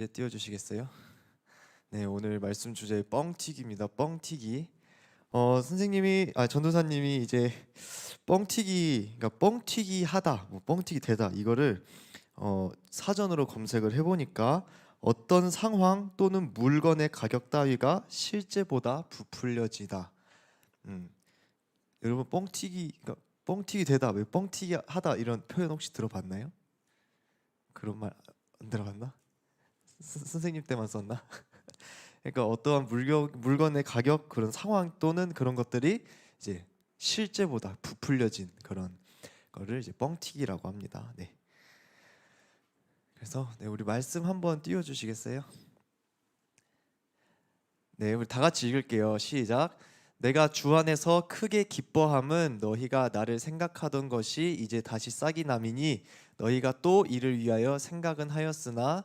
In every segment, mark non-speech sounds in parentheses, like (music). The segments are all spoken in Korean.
네, 띄워주시겠어요? 네, 오늘 말씀 주제 뻥튀기입니다. 뻥튀기. 어, 선생님이 아 전도사님이 이제 뻥튀기, 그러니까 뻥튀기 하다, 뭐 뻥튀기 되다 이거를 어, 사전으로 검색을 해보니까 어떤 상황 또는 물건의 가격 따위가 실제보다 부풀려지다. 음, 여러분 뻥튀기, 그러니까 뻥튀기 되다, 왜 뻥튀기 하다 이런 표현 혹시 들어봤나요? 그런 말 안 들어봤나? 선- 선생님 때만 썼나? (laughs) 그러니까 어떠한 물건 물건의 가격 그런 상황 또는 그런 것들이 이제 실제보다 부풀려진 그런 거를 이제 뻥튀기라고 합니다. 네. 그래서 네, 우리 말씀 한번 띄워 주시겠어요? 네, 우리 다 같이 읽을게요. 시작. 내가 주 안에서 크게 기뻐함은 너희가 나를 생각하던 것이 이제 다시 싹이 남이니 너희가 또 이를 위하여 생각은 하였으나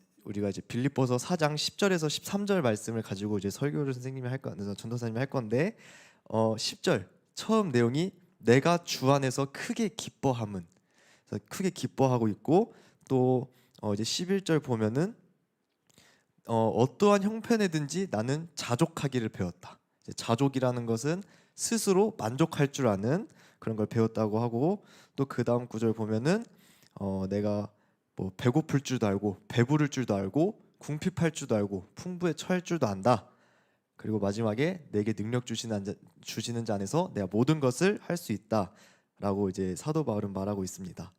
우리가 이제 빌립보서 4장 10절에서 13절 말씀을 가지고 이제 설교를 선생님이 할 거, 전도사님이 할 건데 어, 10절 처음 내용이 내가 주 안에서 크게 기뻐함은 그래서 크게 기뻐하고 있고 또 어, 이제 11절 보면은 어, 어떠한 형편에든지 나는 자족하기를 배웠다. 자족이라는 것은 스스로 만족할 줄 아는 그런 걸 배웠다고 하고 또 그 다음 구절 보면은 어, 내가 뭐 배고플 줄도 알고 배부를 줄도 알고 궁핍할 줄도 알고 풍부에 처할 줄도 안다. 그리고 마지막에 내게 능력 주시는 자, 주시는 자 안에서 내가 모든 것을 할 수 있다라고 이제 사도 바울은 말하고 있습니다.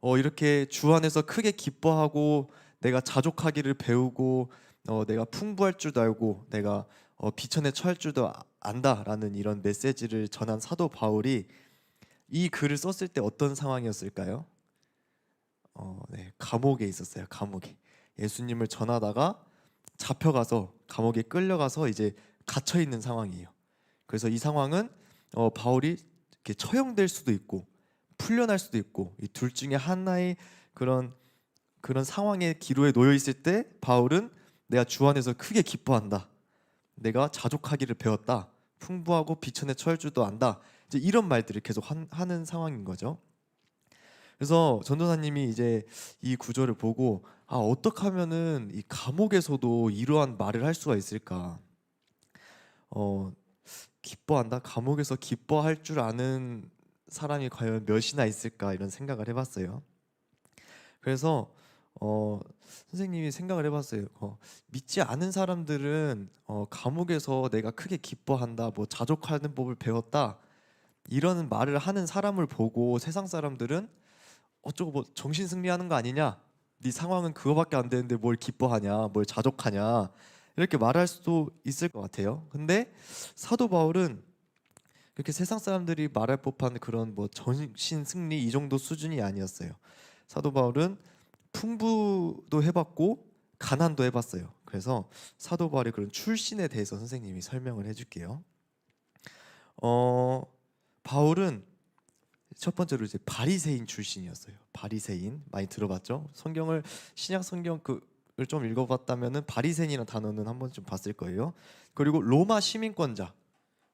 어, 이렇게 주 안에서 크게 기뻐하고 내가 자족하기를 배우고 어, 내가 풍부할 줄도 알고 내가 어, 비천에 처할 줄도 아- 안다라는 이런 메시지를 전한 사도 바울이 이 글을 썼을 때 어떤 상황이었을까요? 어, 네, 감옥에 있었어요. 감옥에 예수님을 전하다가 잡혀가서 감옥에 끌려가서 이제 갇혀 있는 상황이에요. 그래서 이 상황은 어, 바울이 이렇게 처형될 수도 있고 풀려날 수도 있고 이 둘 중에 하나의 그런 그런 상황의 기로에 놓여 있을 때 바울은 내가 주 안에서 크게 기뻐한다. 내가 자족하기를 배웠다. 풍부하고 비천에 처할 줄도 안다. 이제 이런 말들을 계속 한- 하는 상황인 거죠. 그래서 전도사님이 이제 이 구절을 보고 아 어떻게 하면은 이 감옥에서도 이러한 말을 할 수가 있을까? 어 기뻐한다. 감옥에서 기뻐할 줄 아는 사람이 과연 몇이나 있을까 이런 생각을 해봤어요. 그래서 어 선생님이 생각을 해봤어요. 어, 믿지 않은 사람들은 어, 감옥에서 내가 크게 기뻐한다, 뭐 자족하는 법을 배웠다 이런 말을 하는 사람을 보고 세상 사람들은 어쩌고 뭐 정신 승리하는 거 아니냐? 네 상황은 그거밖에 안 되는데 뭘 기뻐하냐? 뭘 자족하냐? 이렇게 말할 수도 있을 것 같아요. 근데 사도 바울은 그렇게 세상 사람들이 말할 법한 그런 뭐 정신 승리 이 정도 수준이 아니었어요. 사도 바울은 풍부도 해봤고 가난도 해봤어요. 그래서 사도 바울의 그런 출신에 대해서 선생님이 설명을 해줄게요. 어 바울은 첫 번째로 이제 바리새인 출신이었어요. 바리새인 많이 들어봤죠? 성경을 신약 성경 그를 좀 읽어봤다면은 바리새인이라는 단어는 한 번쯤 봤을 거예요. 그리고 로마 시민권자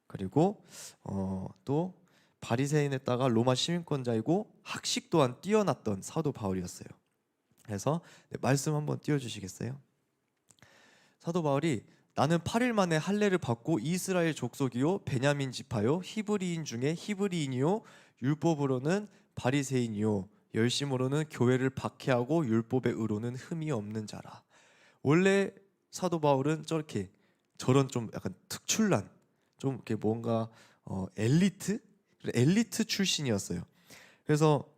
그리고 어, 또 바리새인에다가 로마 시민권자이고 학식 또한 뛰어났던 사도 바울이었어요. 그래서 네, 말씀 한번 띄워주시겠어요? 사도 바울이 나는 8일 만에 할례를 받고 이스라엘 족속이요 베냐민 지파요 히브리인 중에 히브리인이요 율법으로는 바리새인이요 열심으로는 교회를 박해하고 율법의 의로는 흠이 없는 자라. 원래 사도 바울은 저렇게 저런 좀 약간 특출난 좀 이렇게 뭔가 어, 엘리트 엘리트 출신이었어요. 그래서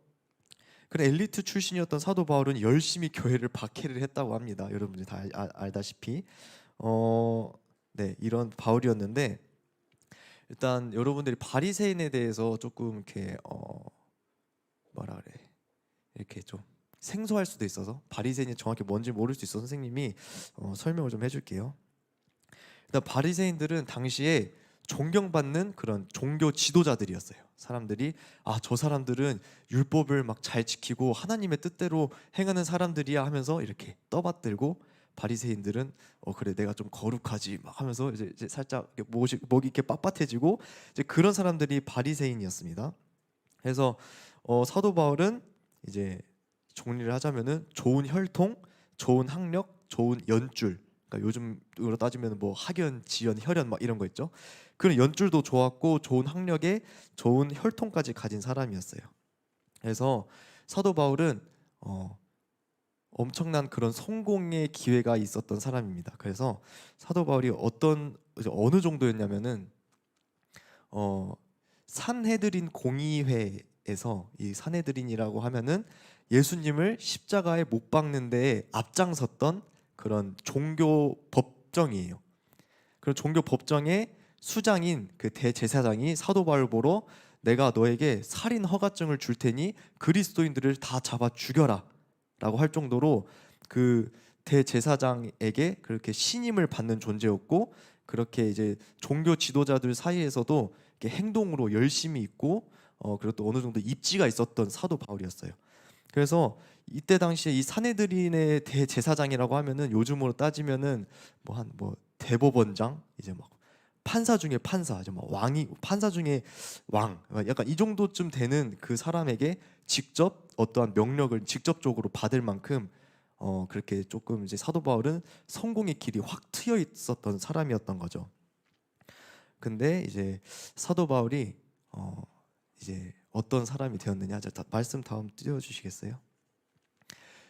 그런 엘리트 출신이었던 사도 바울은 열심히 교회를 박해를 했다고 합니다. 여러분들이 다 알, 알- 알다시피 어, 네 이런 바울이었는데 일단 여러분들이 바리새인에 대해서 조금 이렇게 어, 뭐라 그래 이렇게 좀 생소할 수도 있어서 바리새인이 정확히 뭔지 모를 수 있어 선생님이 어, 설명을 좀 해줄게요. 일단 바리새인들은 당시에 존경받는 그런 종교 지도자들이었어요. 사람들이 아 저 사람들은 율법을 막 잘 지키고 하나님의 뜻대로 행하는 사람들이야 하면서 이렇게 떠받들고 바리새인들은 어 그래 내가 좀 거룩하지 막 하면서 이제, 이제 살짝 목이 목이 이렇게 빳빳해지고 이제 그런 사람들이 바리새인이었습니다. 그래서 어 사도 바울은 이제 정리를 하자면은 좋은 혈통, 좋은 학력, 좋은 연줄. 그러니까 요즘으로 따지면 뭐 학연, 지연, 혈연 막 이런 거 있죠. 그런 연줄도 좋았고 좋은 학력에 좋은 혈통까지 가진 사람이었어요. 그래서 사도 바울은 어, 엄청난 그런 성공의 기회가 있었던 사람입니다. 그래서 사도 바울이 어떤 어느 정도였냐면은 어, 산헤드린 공의회에서 이 산헤드린이라고 하면은 예수님을 십자가에 못 박는 데에 앞장섰던 그런 종교 법정이에요. 그런 종교 법정의 수장인 그 대제사장이 사도 바울 보러 내가 너에게 살인 허가증을 줄 테니 그리스도인들을 다 잡아 죽여라 라고 할 정도로 그 대제사장에게 그렇게 신임을 받는 존재였고 그렇게 이제 종교 지도자들 사이에서도 이렇게 행동으로 열심히 있고 어 그리고 또 어느 정도 입지가 있었던 사도 바울이었어요. 그래서 이때 당시에 이 사내들인의 대제사장이라고 하면은 요즘으로 따지면은 뭐 한뭐 대법원장 이제 막 판사 중에 판사, 이제 막 왕이 판사 중에 왕, 약간 이 정도쯤 되는 그 사람에게 직접 어떠한 명령을 직접적으로 받을 만큼 어 그렇게 조금 이제 사도 바울은 성공의 길이 확 트여 있었던 사람이었던 거죠. 근데 이제 사도 바울이 어 이제 어떤 사람이 되었느냐? 자, 다- 말씀 다음 띄워 주시겠어요?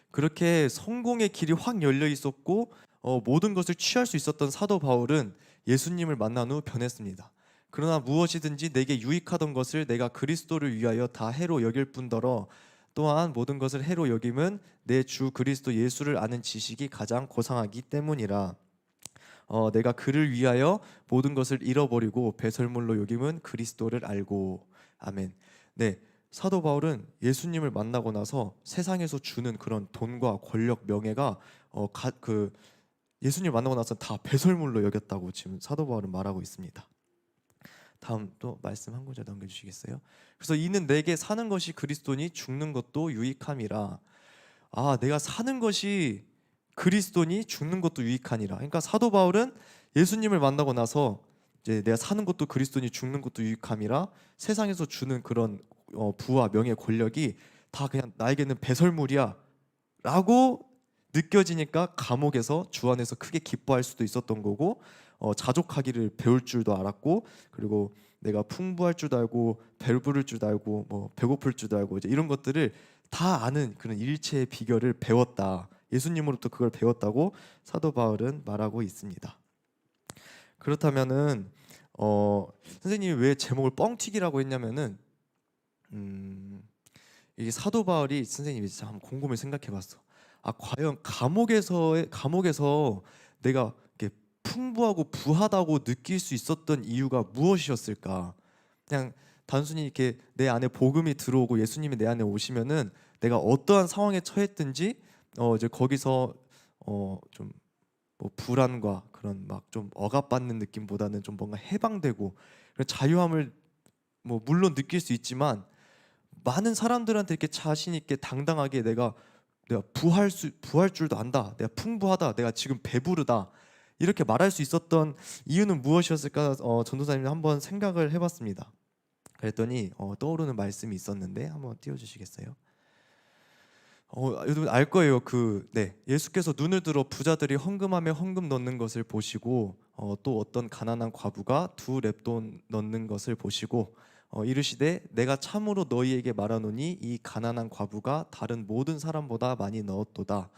그렇게 성공의 길이 확 열려 있었고 어, 모든 것을 취할 수 있었던 사도 바울은 예수님을 만난 후 변했습니다. 그러나 무엇이든지 내게 유익하던 것을 내가 그리스도를 위하여 다 해로 여길 뿐더러 또한 모든 것을 해로 여김은 내 주 그리스도 예수를 아는 지식이 가장 고상하기 때문이라. 어, 내가 그를 위하여 모든 것을 잃어버리고 배설물로 여김은 그리스도를 알고 아멘. 네, 사도 바울은 예수님을 만나고 나서 세상에서 주는 그런 돈과 권력, 명예가 어, 가, 그 예수님 만나고 나서 다 배설물로 여겼다고 지금 사도 바울은 말하고 있습니다. 다음 또 말씀 한 구절 넘겨 주시겠어요? 그래서 이는 내게 사는 것이 그리스도니 죽는 것도 유익함이라. 아, 내가 사는 것이 그리스도니 죽는 것도 유익하니라. 그러니까 사도 바울은 예수님을 만나고 나서 이제 내가 사는 것도 그리스도니 죽는 것도 유익함이라 세상에서 주는 그런 어, 부와 명예, 권력이 다 그냥 나에게는 배설물이야. 라고 느껴지니까 감옥에서 주 안에서 크게 기뻐할 수도 있었던 거고 어, 자족하기를 배울 줄도 알았고 그리고 내가 풍부할 줄도 알고 배부를 줄도 알고 뭐 배고플 줄도 알고 이제 이런 것들을 다 아는 그런 일체의 비결을 배웠다. 예수님으로부터 그걸 배웠다고 사도 바울은 말하고 있습니다. 그렇다면은 어, 선생님이 왜 제목을 뻥튀기라고 했냐면은 음, 이게 사도 바울이 선생님이 참 곰곰이 생각해봤어. 아 과연 감옥에서의 감옥에서 내가 이렇게 풍부하고 부하다고 느낄 수 있었던 이유가 무엇이었을까? 그냥 단순히 이렇게 내 안에 복음이 들어오고 예수님이 내 안에 오시면은 내가 어떠한 상황에 처했든지 어 이제 거기서 어좀 뭐 불안과 그런 막 좀 억압받는 느낌보다는 좀 뭔가 해방되고 그런 자유함을 뭐 물론 느낄 수 있지만 많은 사람들한테 이렇게 자신 있게 당당하게 내가 내가 부할 수 부할 줄도 안다. 내가 풍부하다. 내가 지금 배부르다. 이렇게 말할 수 있었던 이유는 무엇이었을까? 어, 전도사님이 한번 생각을 해봤습니다. 그랬더니 어, 떠오르는 말씀이 있었는데 한번 띄워주시겠어요? 어, 여러분 알 거예요. 그 네, 예수께서 눈을 들어 부자들이 헌금함에 헌금 넣는 것을 보시고 어, 또 어떤 가난한 과부가 두 랩돈 넣는 것을 보시고 어, 이르시되 내가 참으로 너희에게 말하노니 이 가난한 과부가 다른 모든 사람보다 많이 넣었도다.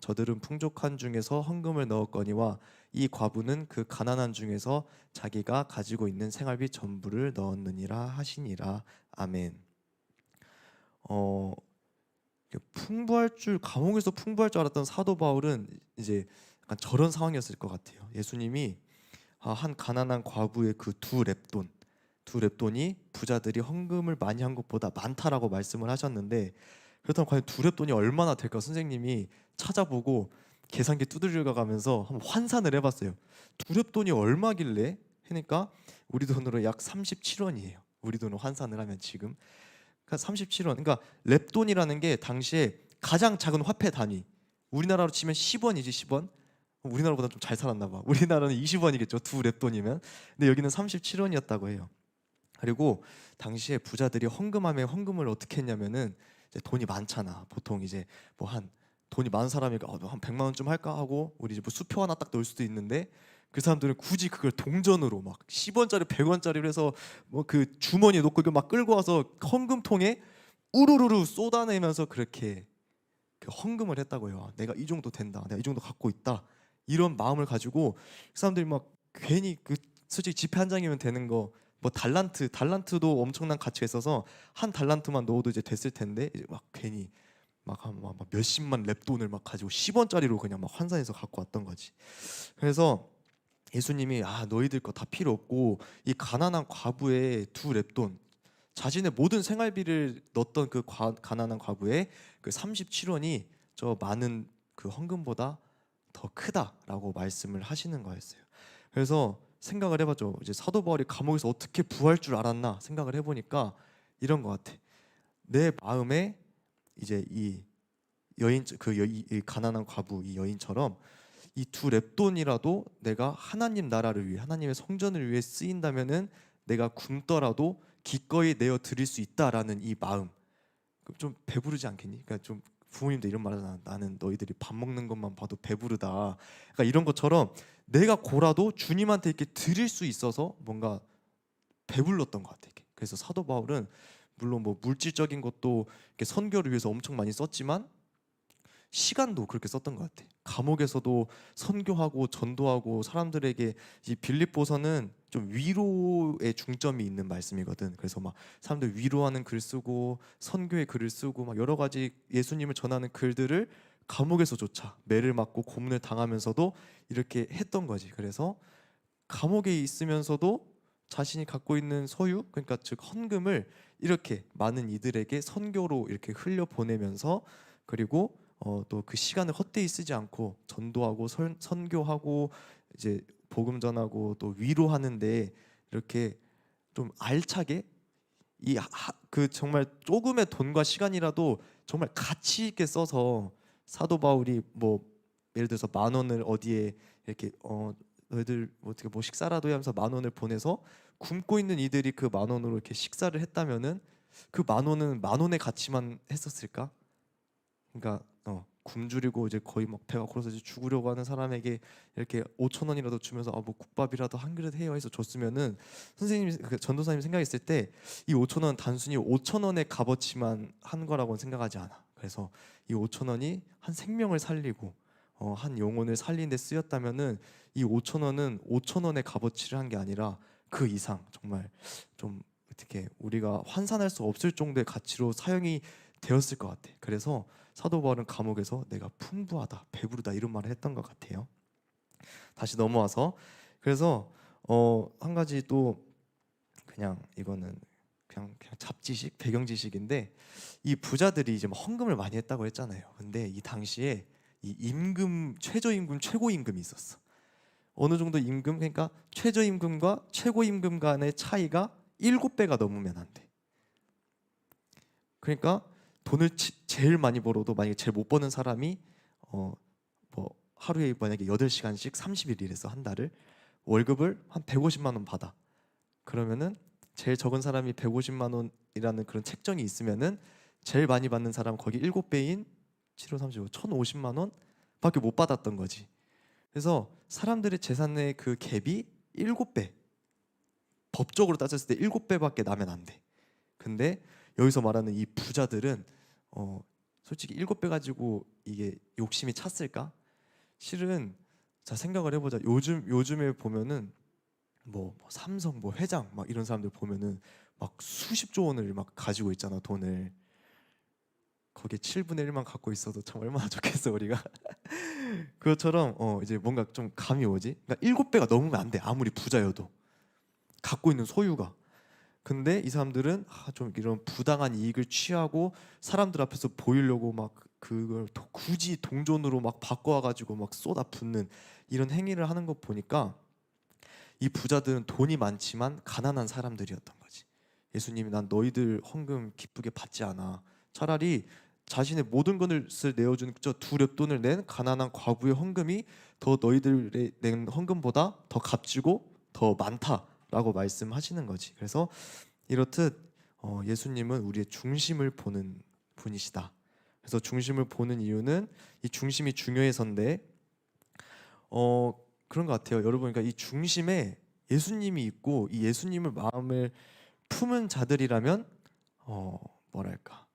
저들은 풍족한 중에서 헌금을 넣었거니와 이 과부는 그 가난한 중에서 자기가 가지고 있는 생활비 전부를 넣었느니라 하시니라. 아멘. 어 풍부할 줄 감옥에서 풍부할 줄 알았던 사도 바울은 이제 약간 저런 상황이었을 것 같아요. 예수님이 아, 한 가난한 과부의 그 두 랩돈 두 랩돈이 부자들이 헌금을 많이 한 것보다 많다라고 말씀을 하셨는데 그렇다면 과연 두 랩돈이 얼마나 될까 선생님이 찾아보고 계산기 두드려 가면서 한번 환산을 해봤어요. 두 랩돈이 얼마길래 하니까 우리 돈으로 약 37원이에요. 우리 돈으로 환산을 하면 지금 그러니까 37원. 그러니까 랩돈이라는 게 당시에 가장 작은 화폐 단위. 우리나라로 치면 10원이지 10원. 우리나라보다 좀 잘 살았나 봐. 우리나라는 20원이겠죠. 두 랩돈이면. 근데 여기는 37원이었다고 해요. 그리고 당시에 부자들이 헌금하면 헌금을 어떻게 했냐면은 이제 돈이 많잖아. 보통 이제 뭐 한 돈이 많은 사람이니까 어, 한 100만 원쯤 할까 하고 우리 이제 뭐 수표 하나 딱 넣을 수도 있는데 그 사람들은 굳이 그걸 동전으로 막 10원짜리 100원짜리로 해서 뭐 그 주머니에 놓고 막 끌고 와서 헌금통에 우르르르 쏟아내면서 그렇게 그 헌금을 했다고요. 내가 이 정도 된다. 내가 이 정도 갖고 있다. 이런 마음을 가지고 그 사람들이 막 괜히 그 솔직히 지폐 한 장이면 되는 거 뭐 달란트 달란트도 엄청난 가치가 있어서 한 달란트만 넣어도 이제 됐을 텐데 이제 막 괜히 막한 막 몇십만 랩돈을 막 가지고 10원짜리로 그냥 막 환산해서 갖고 왔던 거지. 그래서 예수님이 아 너희들 거 다 필요 없고 이 가난한 과부의 두 랩돈 자신의 모든 생활비를 넣었던 그 과, 가난한 과부의 그 37원이 저 많은 그 헌금보다 더 크다라고 말씀을 하시는 거였어요. 그래서 생각을 해봤죠. 이제 사도 바울이 감옥에서 어떻게 부할 줄 알았나 생각을 해보니까 이런 것 같아. 내 마음에 이제 이 여인 그 여, 이 가난한 과부 이 여인처럼 이 두 랩돈이라도 내가 하나님 나라를 위해 하나님의 성전을 위해 쓰인다면은 내가 굶더라도 기꺼이 내어 드릴 수 있다라는 이 마음 좀 배부르지 않겠니? 그러니까 좀 부모님도 이런 말 하잖아. 나는 너희들이 밥 먹는 것만 봐도 배부르다. 그러니까 이런 것처럼 내가 고라도 주님한테 이렇게 드릴 수 있어서 뭔가 배불렀던 것 같아. 이렇게. 그래서 사도 바울은 물론 뭐 물질적인 것도 이렇게 선교를 위해서 엄청 많이 썼지만 시간도 그렇게 썼던 것 같아. 감옥에서도 선교하고 전도하고 사람들에게 이 빌립보서는 좀 위로의 중점이 있는 말씀이거든. 그래서 막 사람들 위로하는 글 쓰고 선교의 글을 쓰고 막 여러 가지 예수님을 전하는 글들을 감옥에서조차 매를 맞고 고문을 당하면서도 이렇게 했던 거지. 그래서 감옥에 있으면서도 자신이 갖고 있는 소유, 그러니까 즉 헌금을 이렇게 많은 이들에게 선교로 이렇게 흘려 보내면서 그리고 어, 또 그 시간을 헛되이 쓰지 않고 전도하고 선, 선교하고 이제 복음 전하고 또 위로하는데 이렇게 좀 알차게 이 그 정말 조금의 돈과 시간이라도 정말 가치 있게 써서 사도 바울이 뭐 예를 들어서 만 원을 어디에 이렇게 어 너희들 뭐 어떻게 뭐 식사라도 해 하면서 만 원을 보내서 굶고 있는 이들이 그 만 원으로 이렇게 식사를 했다면은 그 만 원은 만 원의 가치만 했었을까? 그러니까 어, 굶주리고 이제 거의 막 배가 고라서 죽으려고 하는 사람에게 이렇게 5천 원이라도 주면서 아 뭐 국밥이라도 한 그릇 해요 해서 줬으면은 선생님 그 전도사님 생각했을 때 이 5천 원 단순히 5천 원의 값어치만 한 거라고는 생각하지 않아. 그래서 이 5천 원이 한 생명을 살리고 어, 한 영혼을 살리는데 쓰였다면은 이 5천 원은 5천 원의 값어치를 한 게 아니라 그 이상 정말 좀 어떻게 우리가 환산할 수 없을 정도의 가치로 사용이 되었을 것 같아. 그래서 사도 바울은 감옥에서 내가 풍부하다, 배부르다 이런 말을 했던 것 같아요. 다시 넘어와서 그래서 어, 한 가지 또 그냥 이거는 그냥, 그냥 잡지식 배경 지식인데 이 부자들이 이제 막 헌금을 많이 했다고 했잖아요. 근데 이 당시에 이 임금 최저 임금 최고 임금이 있었어. 어느 정도 임금 그러니까 최저 임금과 최고 임금 간의 차이가 일곱 배가 넘으면 안 돼. 그러니까 돈을 치- 제일 많이 벌어도 만약에 제일 못 버는 사람이 어 뭐 하루에 만약에 8시간씩 30일 일해서 한 달을 월급을 한 150만 원 받아. 그러면은 제일 적은 사람이 150만 원이라는 그런 책정이 있으면은 제일 많이 받는 사람 거기 7배인 7호 35 1,050만 원밖에 못 받았던 거지. 그래서 사람들의 재산의 그 갭이 7배. 법적으로 따졌을 때 7배밖에 나면 안 돼. 근데 여기서 말하는 이 부자들은 어 솔직히 7배 가지고 이게 욕심이 찼을까? 실은 자 생각을 해보자. 요즘 요즘에 보면은 뭐, 뭐 삼성 뭐 회장 막 이런 사람들 보면은 막 수십조 원을 막 가지고 있잖아 돈을. 거기에 7분의 1만 갖고 있어도 참 얼마나 좋겠어 우리가. (laughs) 그것처럼 어 이제 뭔가 좀 감이 오지? 그러니까 7배가 넘으면 안 돼 아무리 부자여도. 갖고 있는 소유가. 근데 이 사람들은 아, 좀 이런 부당한 이익을 취하고 사람들 앞에서 보이려고 막 그걸 도- 굳이 동전으로 막 바꿔와가지고 막 쏟아붓는 이런 행위를 하는 거 보니까 이 부자들은 돈이 많지만 가난한 사람들이었던 거지. 예수님이 난 너희들 헌금 기쁘게 받지 않아. 차라리 자신의 모든 것을 내어준 저두 렙돈을 낸 가난한 과부의 헌금이 더 너희들의 낸 헌금보다 더 값지고 더 많다라고 말씀하시는 거지. 그래서 이렇듯 어, 예수님은 우리의 중심을 보는 분이시다. 그래서 중심을 보는 이유는 이 중심이 중요해서인데 어 그런 것 같아요. 여러분 그러니까 이 중심에 예수님이 있고 이 예수님을 마음을 품은 자들이라면 어 뭐랄까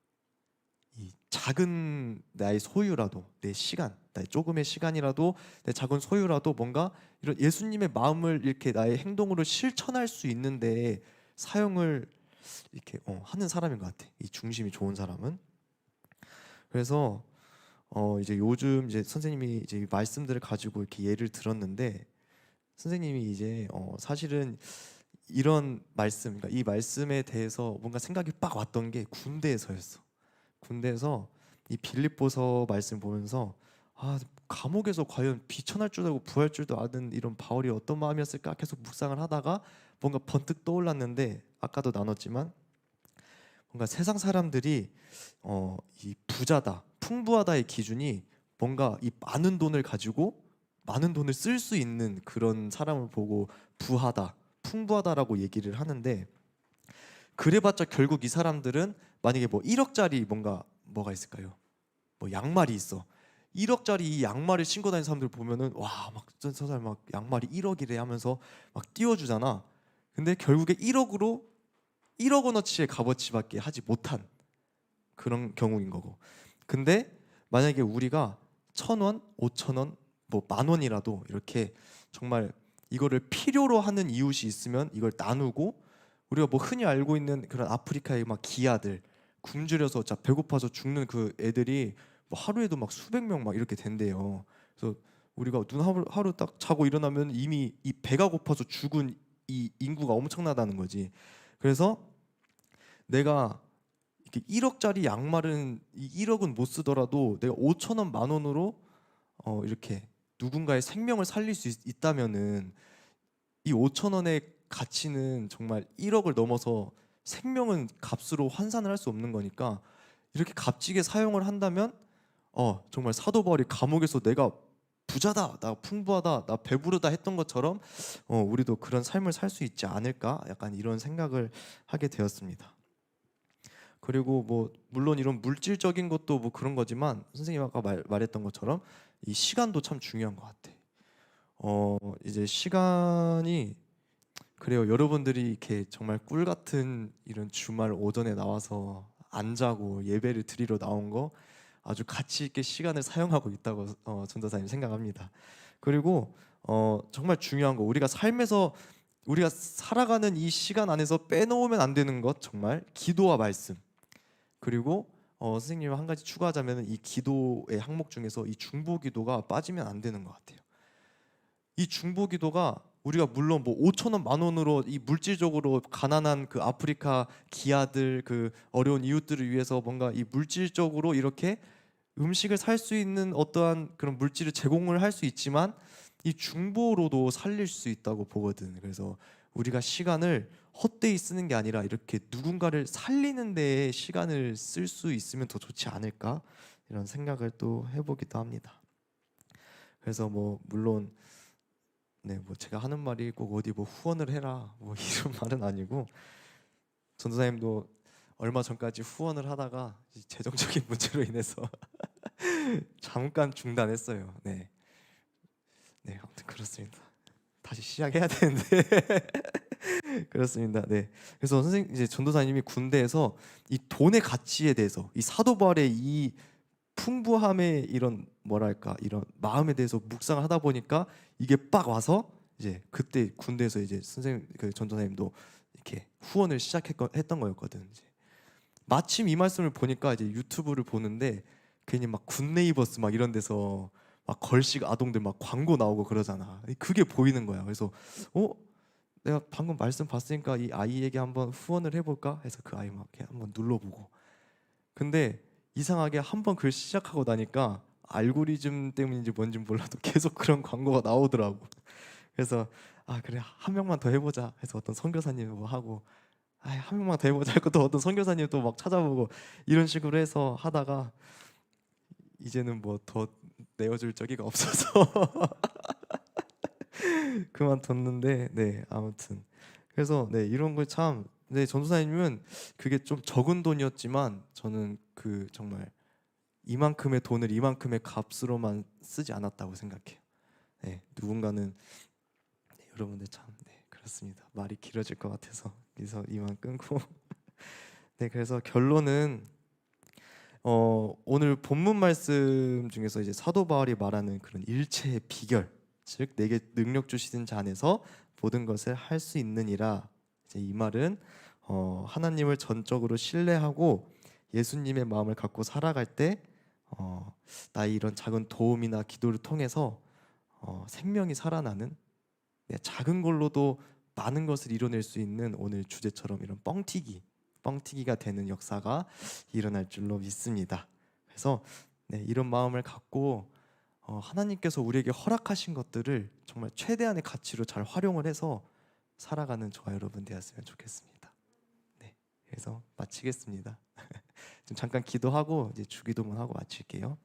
이 작은 나의 소유라도 내 시간 나의 조금의 시간이라도 내 작은 소유라도 뭔가 이런 예수님의 마음을 이렇게 나의 행동으로 실천할 수 있는데 사용을 이렇게 어, 하는 사람인 것 같아. 이 중심이 좋은 사람은. 그래서 어 이제 요즘 이제 선생님이 이제 이 말씀들을 가지고 이렇게 예를 들었는데 선생님이 이제 어 사실은 이런 말씀, 그러니까 이 말씀에 대해서 뭔가 생각이 빡 왔던 게 군대에서였어. 군대에서 이 빌립보서 말씀 보면서 아 감옥에서 과연 비천할 줄 알고 부할 줄도 아는 이런 바울이 어떤 마음이었을까 계속 묵상을 하다가 뭔가 번뜩 떠올랐는데 아까도 나눴지만 뭔가 세상 사람들이 어 이 부자다 풍부하다의 기준이 뭔가 이 많은 돈을 가지고 많은 돈을 쓸 수 있는 그런 사람을 보고 부하다 풍부하다라고 얘기를 하는데 그래봤자 결국 이 사람들은 만약에 뭐 1억짜리 뭔가 뭐가 있을까요? 뭐 양말이 있어. 1억짜리 이 양말을 신고 다니는 사람들 보면은 와막저 저 사람 막 양말이 1억이래 하면서 막 띄워주잖아. 근데 결국에 1억으로 1억 원어치의 값어치밖에 하지 못한 그런 경우인 거고. 근데 만약에 우리가 천 원, 오천 원, 뭐 만 원이라도 이렇게 정말 이거를 필요로 하는 이웃이 있으면 이걸 나누고 우리가 뭐 흔히 알고 있는 그런 아프리카의 막 기아들 굶주려서 자 배고파서 죽는 그 애들이 뭐 하루에도 막 수백 명 막 이렇게 된대요. 그래서 우리가 눈 하루, 하루 딱 자고 일어나면 이미 이 배가 고파서 죽은 이 인구가 엄청나다는 거지. 그래서 내가 이렇게 1억짜리 양말은 이 1억은 못 쓰더라도 내가 5천 원, 만 원으로 어 이렇게 누군가의 생명을 살릴 수 있, 있다면은 이 5천 원의 가치는 정말 1억을 넘어서 생명은 값으로 환산을 할 수 없는 거니까 이렇게 값지게 사용을 한다면 어 정말 사도 바울이 감옥에서 내가 부자다, 나 풍부하다, 나 배부르다 했던 것처럼 어 우리도 그런 삶을 살 수 있지 않을까? 약간 이런 생각을 하게 되었습니다. 그리고 뭐 물론 이런 물질적인 것도 뭐 그런 거지만 선생님 아까 말, 말했던 것처럼 이 시간도 참 중요한 것 같아. 어 이제 시간이 그래요. 여러분들이 이렇게 정말 꿀 같은 이런 주말 오전에 나와서 안 자고 예배를 드리러 나온 거 아주 가치 있게 시간을 사용하고 있다고 어, 전도사님 생각합니다. 그리고 어, 정말 중요한 거 우리가 삶에서 우리가 살아가는 이 시간 안에서 빼놓으면 안 되는 것 정말 기도와 말씀 그리고 어, 선생님 한 가지 추가하자면 이 기도의 항목 중에서 이 중보 기도가 빠지면 안 되는 것 같아요. 이 중보 기도가 우리가 물론 뭐 5천 원, 만 원으로 이 물질적으로 가난한 그 아프리카 기아들 그 어려운 이웃들을 위해서 뭔가 이 물질적으로 이렇게 음식을 살 수 있는 어떠한 그런 물질을 제공을 할 수 있지만 이 중보로도 살릴 수 있다고 보거든. 그래서 우리가 시간을 헛되이 쓰는 게 아니라 이렇게 누군가를 살리는 데에 시간을 쓸 수 있으면 더 좋지 않을까 이런 생각을 또 해보기도 합니다. 그래서 뭐 물론 네 뭐 제가 하는 말이 꼭 어디 뭐 후원을 해라 뭐 (laughs) 이런 말은 아니고 전도사님도 얼마 전까지 후원을 하다가 이 재정적인 (laughs) 문제로 인해서 (laughs) 잠깐 중단했어요. 네. 네, 아무튼 그렇습니다. 다시 시작해야 되는데 (laughs) 그렇습니다. 네. 그래서 선생님 이제 전도사님이 군대에서 이 돈의 가치에 대해서 이 사도 바울의 이 풍부함의 이런 뭐랄까 이런 마음에 대해서 묵상을 하다 보니까 이게 빡 와서 이제 그때 군대에서 이제 선생님 그 전도사님도 이렇게 후원을 시작했던 거였거든. 이제. 마침 이 말씀을 보니까 이제 유튜브를 보는데 괜히 막 굿네이버스 막 이런 데서 막 걸식 아동들 막 광고 나오고 그러잖아. 그게 보이는 거야. 그래서 어? 내가 방금 말씀 봤으니까 이 아이에게 한번 후원을 해볼까? 해서 그 아이 막 이렇게 한번 눌러보고. 근데 이상하게 한번 글 시작하고 나니까 알고리즘 때문인지 뭔지 몰라도 (laughs) 계속 그런 광고가 나오더라고. 그래서 아 그래. 한 명만 더 해보자. 해서 어떤 선교사님 뭐 하고 아한 명만 더 해보자. 했고 또 어떤 선교사님 또 막 찾아보고 이런 식으로 해서 하다가 이제는 뭐 더 내어줄 적이가 없어서 (laughs) 그만뒀는데 네 아무튼 그래서 네 이런 걸참 네 전도사님은 그게 좀 적은 돈이었지만 저는 그 정말 이만큼의 돈을 이만큼의 값으로만 쓰지 않았다고 생각해요. 네 누군가는 네, 여러분들 참 네, 그렇습니다. 말이 길어질 것 같아서 여기서 이만 끊고 (laughs) 네 그래서 결론은 어, 오늘 본문 말씀 중에서 이제 사도 바울이 말하는 그런 일체의 비결, 즉 내게 능력 주시는 자 안에서 모든 것을 할 수 있느니라. 이제 이 말은 어, 하나님을 전적으로 신뢰하고 예수님의 마음을 갖고 살아갈 때 어, 나의 이런 작은 도움이나 기도를 통해서 어, 생명이 살아나는 네, 작은 걸로도 많은 것을 이뤄낼 수 있는 오늘 주제처럼 이런 뻥튀기, 뻥튀기가 되는 역사가 일어날 줄로 믿습니다. 그래서 네, 이런 마음을 갖고 어, 하나님께서 우리에게 허락하신 것들을 정말 최대한의 가치로 잘 활용을 해서 살아가는 저와 여러분 되었으면 좋겠습니다. 네, 그래서 마치겠습니다. (laughs) 좀 잠깐 기도하고 이제 주기도문 하고 마칠게요.